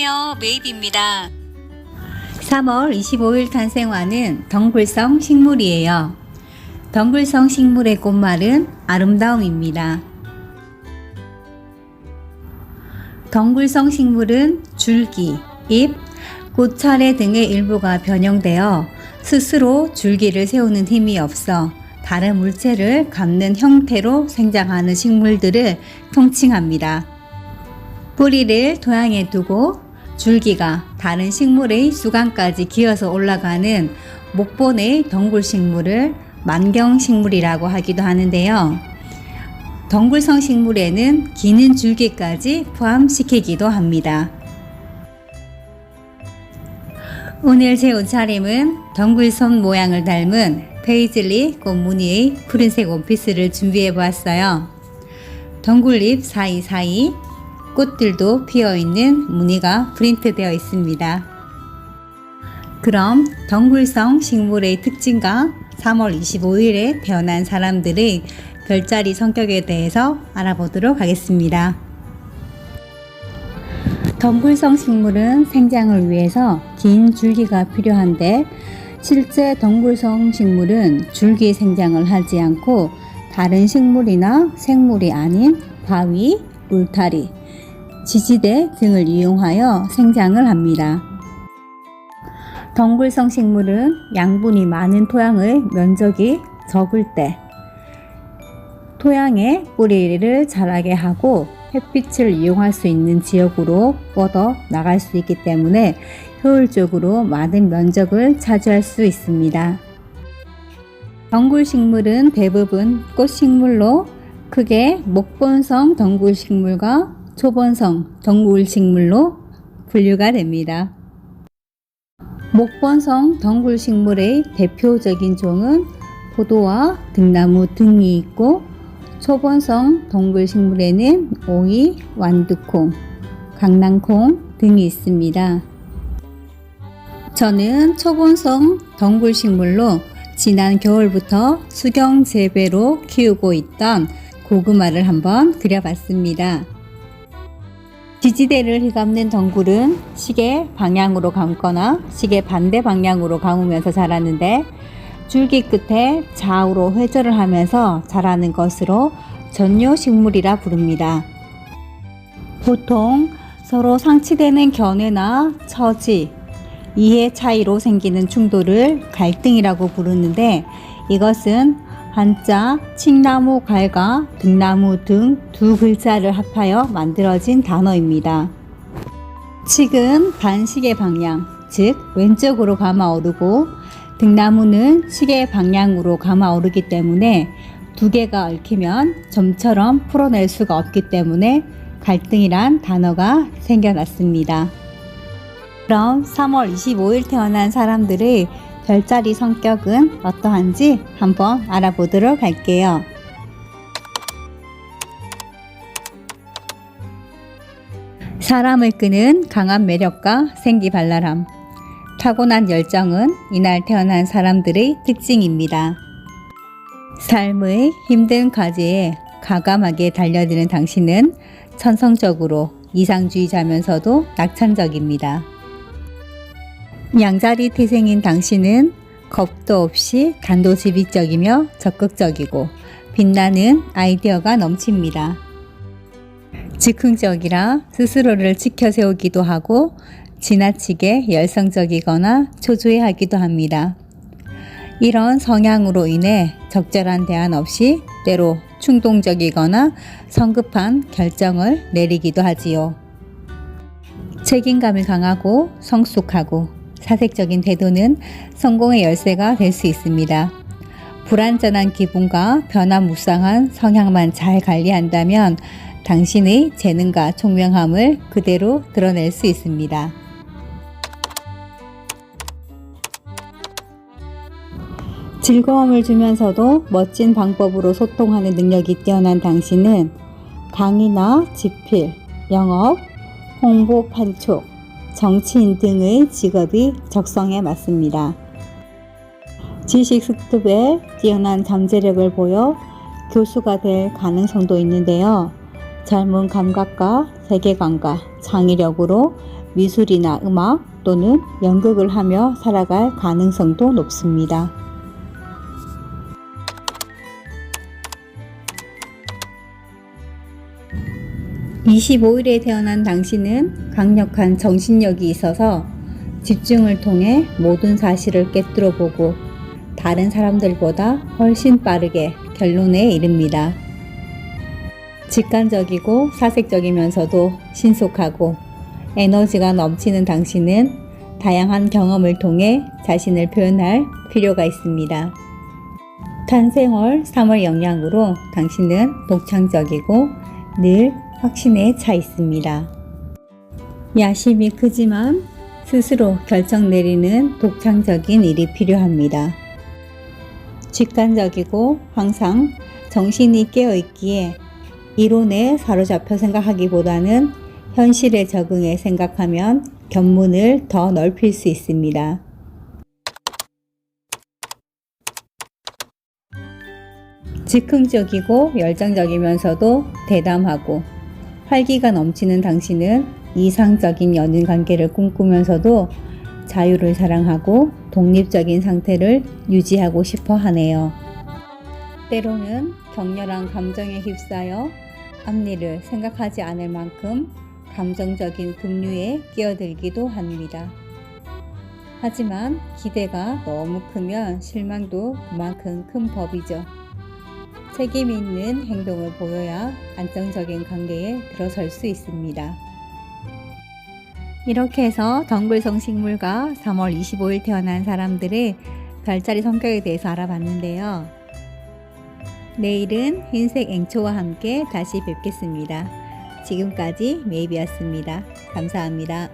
안녕하세요. 메이비입니다. 3월 25일 탄생화는 덩굴성 식물이에요. 덩굴성 식물의 꽃말은 아름다움입니다. 덩굴성 식물은 줄기, 잎, 꽃차례 등의 일부가 변형되어 스스로 줄기를 세우는 힘이 없어 다른 물체를 감는 형태로 생장하는 식물들을 통칭합니다. 뿌리를 토양에 두고 줄기가 다른 식물의 수간까지 기어서 올라가는 목본의 덩굴 식물을 만경 식물이라고 하기도 하는데요. 덩굴성 식물에는 기는 줄기까지 포함시키기도 합니다. 오늘 제 옷차림은 덩굴선 모양을 닮은 페이즐리 꽃무늬의 푸른색 원피스를 준비해 보았어요. 덩굴잎 사이사이 꽃들도 피어 있는 무늬가 프린트되어 있습니다. 그럼 덩굴성 식물의 특징과 3월 25일에 태어난 사람들의 별자리 성격에 대해서 알아보도록 하겠습니다. 덩굴성 식물은 생장을 위해서 긴 줄기가 필요한데 실제 덩굴성 식물은 줄기 생장을 하지 않고 다른 식물이나 생물이 아닌 바위, 울타리, 지지대 등을 이용하여 생장을 합니다. 덩굴성 식물은 양분이 많은 토양의 면적이 적을 때 토양에 뿌리를 자라게 하고 햇빛을 이용할 수 있는 지역으로 뻗어 나갈 수 있기 때문에 효율적으로 많은 면적을 차지할 수 있습니다. 덩굴 식물은 대부분 꽃식물로 크게 목본성 덩굴 식물과 초본성 덩굴식물로 분류가 됩니다. 목본성 덩굴식물의 대표적인 종은 포도와 등나무 등이 있고 초본성 덩굴식물에는 오이, 완두콩, 강낭콩 등이 있습니다. 저는 초본성 덩굴식물로 지난 겨울부터 수경 재배로 키우고 있던 고구마를 한번 그려봤습니다. 지지대를 휘감는 덩굴은 시계 방향으로 감거나 시계 반대 방향으로 감으면서 자라는데 줄기 끝에 좌우로 회전을 하면서 자라는 것으로 전요식물이라 부릅니다. 보통 서로 상치되는 견해나 처지, 이해 차이로 생기는 충돌을 갈등이라고 부르는데 이것은 한자 칡나무 갈과 등나무 등 두 글자를 합하여 만들어진 단어입니다. 칡은 반시계 방향, 즉 왼쪽으로 감아 오르고 등나무는 시계 방향으로 감아 오르기 때문에 두 개가 얽히면 점처럼 풀어낼 수가 없기 때문에 갈등이란 단어가 생겨났습니다. 그럼 3월 25일 태어난 사람들의 별자리 성격은 어떠한지 한번 알아보도록 할게요. 사람을 끄는 강한 매력과 생기발랄함, 타고난 열정은 이날 태어난 사람들의 특징입니다. 삶의 힘든 과제에 가감하게 달려드는 당신은 천성적으로 이상주의자면서도 낙천적입니다. 양자리 태생인 당신은 겁도 없이 단도직입적이며 적극적이고 빛나는 아이디어가 넘칩니다. 즉흥적이라 스스로를 지켜 세우기도 하고 지나치게 열성적이거나 초조해하기도 합니다. 이런 성향으로 인해 적절한 대안 없이 때로 충동적이거나 성급한 결정을 내리기도 하지요. 책임감이 강하고 성숙하고 사색적인 태도는 성공의 열쇠가 될 수 있습니다. 불완전한 기분과 변화무쌍한 성향만 잘 관리한다면 당신의 재능과 총명함을 그대로 드러낼 수 있습니다. 즐거움을 주면서도 멋진 방법으로 소통하는 능력이 뛰어난 당신은 강의나 집필, 영업, 홍보 판촉, 정치인 등의 직업이 적성에 맞습니다. 지식 습득에 뛰어난 잠재력을 보여 교수가 될 가능성도 있는데요. 젊은 감각과 세계관과 창의력으로 미술이나 음악 또는 연극을 하며 살아갈 가능성도 높습니다. 25일에 태어난 당신은 강력한 정신력이 있어서 집중을 통해 모든 사실을 꿰뚫어 보고 다른 사람들보다 훨씬 빠르게 결론에 이릅니다. 직관적이고 사색적이면서도 신속하고 에너지가 넘치는 당신은 다양한 경험을 통해 자신을 표현할 필요가 있습니다. 탄생월 3월 영향으로 당신은 독창적이고 늘 확신에 차 있습니다. 야심이 크지만 스스로 결정 내리는 독창적인 일이 필요합니다. 직관적이고 항상 정신이 깨어 있기에 이론에 사로잡혀 생각하기보다는 현실에 적응해 생각하면 견문을 더 넓힐 수 있습니다. 즉흥적이고 열정적이면서도 대담하고 활기가 넘치는 당신은 이상적인 연인 관계를 꿈꾸면서도 자유를 사랑하고 독립적인 상태를 유지하고 싶어 하네요. 때로는 격렬한 감정에 휩싸여 앞일을 생각하지 않을 만큼 감정적인 급류에 끼어들기도 합니다. 하지만 기대가 너무 크면 실망도 그만큼 큰 법이죠. 책임 있는 행동을 보여야 안정적인 관계에 들어설 수 있습니다. 이렇게 해서 덩굴성 식물과 3월 25일 태어난 사람들의 별자리 성격에 대해서 알아봤는데요. 내일은 흰색 앵초와 함께 다시 뵙겠습니다. 지금까지 메이비였습니다. 감사합니다.